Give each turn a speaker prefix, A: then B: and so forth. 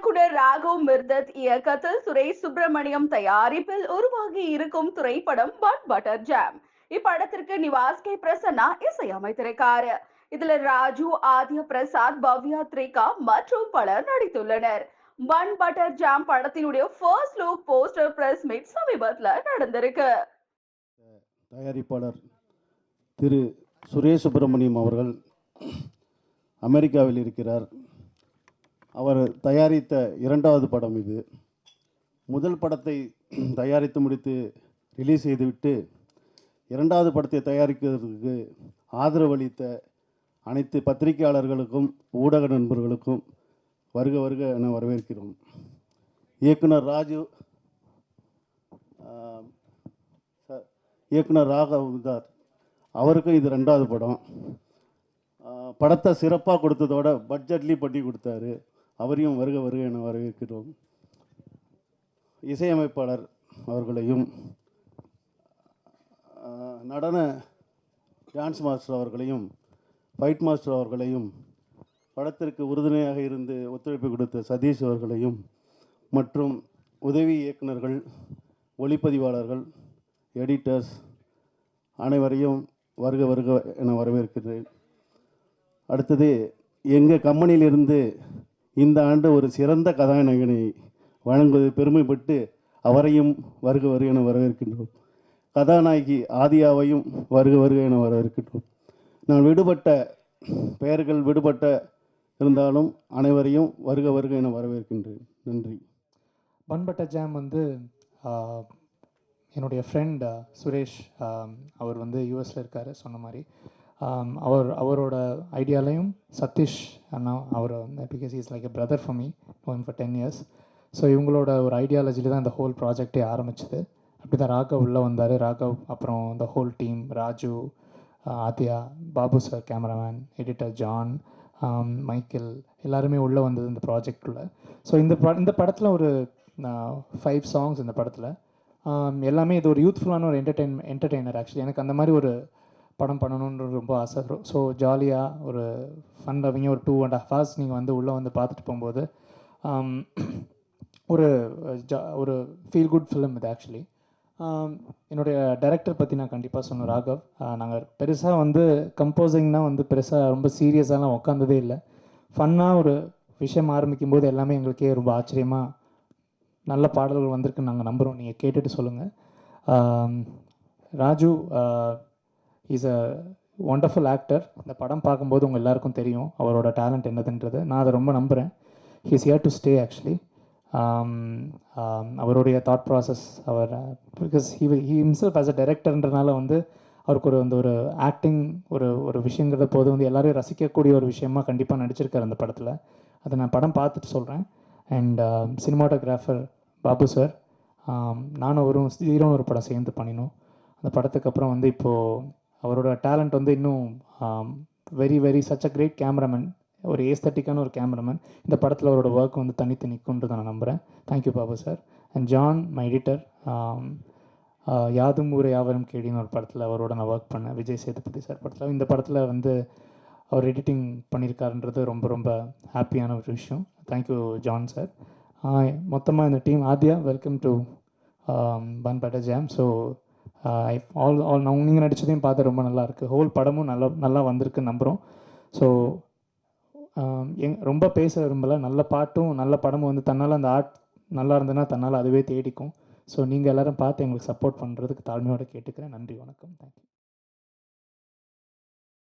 A: இயக்குனர் ராகவ் மிர்தத் இயக்கத்தில் சுரேஷ் சுப்பிரமணியம் தயாரிப்பில் உருவாகி இருக்கும் திரைப்படம் பட் பட்டர் ஜாம். இப்படத்திற்கு நிவாஸ் கே பிரசன்னா இசையமைத்திருக்காரு. இதுல ராஜு ஆதிய பிரசாத் பவ்யா த்ரிகா மற்றும் பலர் நடித்துள்ளனர். பன் பட்டர் ஜாம் படத்தினுடைய first look poster press meet சமீபத்தில் நடந்திருக்கு.
B: தயாரிப்பாளர் திரு சுரேஷ் சுப்பிரமணியம் அவர்கள் அமெரிக்காவில் இருக்கிறார். அவர் தயாரித்த இரண்டாவது படம் இது. முதல் படத்தை தயாரித்து முடித்து ரிலீஸ் செய்துவிட்டு இரண்டாவது படத்தை தயாரிக்கிறதுக்கு ஆதரவளித்த அனைத்து பத்திரிகையாளர்களுக்கும் ஊடக நண்பர்களுக்கும் வருக வருக என வரவேற்கிறோம். இயக்குனர் ராஜு ச- இயக்குனர் ராகவ்தார் அவருக்கும் இது ரெண்டாவது படம். படத்தை சிறப்பாக கொடுத்ததோட பட்ஜெட்லேயும் பண்ணி கொடுத்தாரு. அவரையும் வருக வருக என வரவேற்கிறோம். இசையமைப்பாளர் அவர்களையும் நடன டான்ஸ் மாஸ்டர் அவர்களையும் ஃபைட் மாஸ்டர் அவர்களையும் படத்திற்கு உறுதுணையாக இருந்து ஒத்துழைப்பு கொடுத்த சதீஷ் அவர்களையும் மற்றும் உதவி இயக்குனர்கள் ஒளிப்பதிவாளர்கள் எடிட்டர்ஸ் அனைவரையும் வருக வருக என வரவேற்கிறேன். அடுத்தது எங்கள் கம்பெனியிலிருந்து இந்த ஆண்டு ஒரு சிறந்த கதாநாயகனை வழங்குவது பெருமைப்பட்டு அவரையும் வருக வருக என வரவேற்கின்றோம். கதாநாயகி ஆதியாவையும் வருக வருக என வரவேற்கின்றோம். நான் விடுபட்ட பெயர்கள் விடுபட்ட இருந்தாலும் அனைவரையும் வருக வருக என வரவேற்கின்றேன். நன்றி.
C: பண்பட்ட ஜாம் வந்து என்னுடைய ஃப்ரெண்ட் சுரேஷ் அவர் வந்து யூஎஸில் இருக்கார் சொன்ன மாதிரி. Um, அவர் அவரோட ஐடியாலையும் சதீஷ் அண்ணா அவர் வந்து because is like a brother for me known for ten years so இவங்களோட ஒரு ஐடியாலஜியில் தான் இந்த ஹோல் ப்ராஜெக்டே ஆரம்பிச்சது. அப்படி தான் ராகவ் உள்ளே வந்தார். ராகவ் அப்புறம் இந்த whole team Raju Aadhya Babu sir cameraman editor John Michael எல்லாருமே உள்ளே வந்தது இந்த ப்ராஜெக்டுள்ள ஸோ இந்த ப இந்த படத்தில் ஒரு ஃபைவ் சாங்ஸ் இந்த படத்தில். Um, எல்லாமே இது ஒரு யூத்ஃபுல்லான ஒரு என்டர்டெயின் என்டர்டெய்னர் ஆக்சுவலி எனக்கு அந்த மாதிரி ஒரு படம் பண்ணணுன்றது ரொம்ப ஆசை. ஸோ ஜாலியாக ஒரு ஃபன் லவிங்க ஒரு டூ அண்ட் ஹாஃப் ஹவர்ஸ் நீங்கள் வந்து உள்ளே வந்து பார்த்துட்டு போகும்போது um, ஒரு ஜா ஒரு ஃபீல் குட் ஃபிலிம் இது ஆக்சுவலி um, என்னுடைய டைரக்டர் பற்றி நான் கண்டிப்பாக சொன்னேன் ராகவ். நாங்கள் பெருசாக வந்து கம்போசிங்னால் வந்து பெருசாக ரொம்ப சீரியஸாலாம் உட்காந்ததே இல்லை. ஃபன்னாக ஒரு விஷயம் ஆரம்பிக்கும் போது எல்லாமே எங்களுக்கே ரொம்ப ஆச்சரியமாக நல்ல பாடல்கள் வந்திருக்குன்னு நாங்கள் நம்புகிறோம் நீங்கள் கேட்டுட்டு சொல்லுங்கள் Raju is a wonderful actor இந்த படம் பார்க்கும்போது உங்கள் எல்லாருக்கும் தெரியும் அவரோட டேலண்ட் என்னதுன்றது. நான் அதை ரொம்ப நம்புகிறேன் he's here to stay actually அவருடைய thought process our because he he himself as a டைரக்டர்ன்றனால வந்து அவருக்கு ஒரு அந்த ஒரு ஆக்டிங் ஒரு ஒரு விஷயங்கிறத போது வந்து எல்லாரையும் ரசிக்கக்கூடிய ஒரு விஷயமா கண்டிப்பாக நடிச்சிருக்காரு அந்த படத்தில். அதை நான் படம் பார்த்துட்டு சொல்கிறேன் and cinematographer Babu sir um, நானும் ஒரு ஹீரோன்னு ஒரு படம் சேர்ந்து பண்ணினோம். அந்த படத்துக்கு அப்புறம் வந்து இப்போது அவரோட டேலண்ட் வந்து இன்னும் very very such a great cameraman ஒரு ஏஸ்தட்டிக்கான ஒரு கேமராமேன் இந்த படத்தில் அவரோட ஒர்க் வந்து தனித்து நிற்குன்றதை நான் நம்புகிறேன் thank you Babu sir and John my editor யாதும் ஊரை யாவரும் கேடின்னு ஒரு படத்தில் அவரோட நான் ஒர்க் பண்ணேன். விஜய் சேதுபதி சார் படத்தில். இந்த படத்தில் வந்து அவர் எடிட்டிங் பண்ணியிருக்காருன்றது ரொம்ப ரொம்ப ஹாப்பியான ஒரு விஷயம். தேங்க்யூ ஜான் சார் மொத்தமாக இந்த team Aadhya welcome to bun butter jam so all all நான் நீங்கள் நடித்ததையும் பார்த்து ரொம்ப நல்லாயிருக்கு ஹோல் படமும் நல்லா நல்லா வந்திருக்குன்னு நம்புகிறோம் ஸோ எங் ரொம்ப பேச விரும்பலை. நல்ல பாட்டும் நல்ல படமும் வந்து தன்னால் அந்த ஆர்ட் நல்லா இருந்ததுன்னா தன்னால் அதுவே தேடிக்கும். ஸோ நீங்கள் எல்லோரும் பார்த்து எங்களுக்கு சப்போர்ட் பண்ணுறதுக்கு தாழ்மையோட கேட்டுக்கிறேன். நன்றி வணக்கம். தேங்க்யூ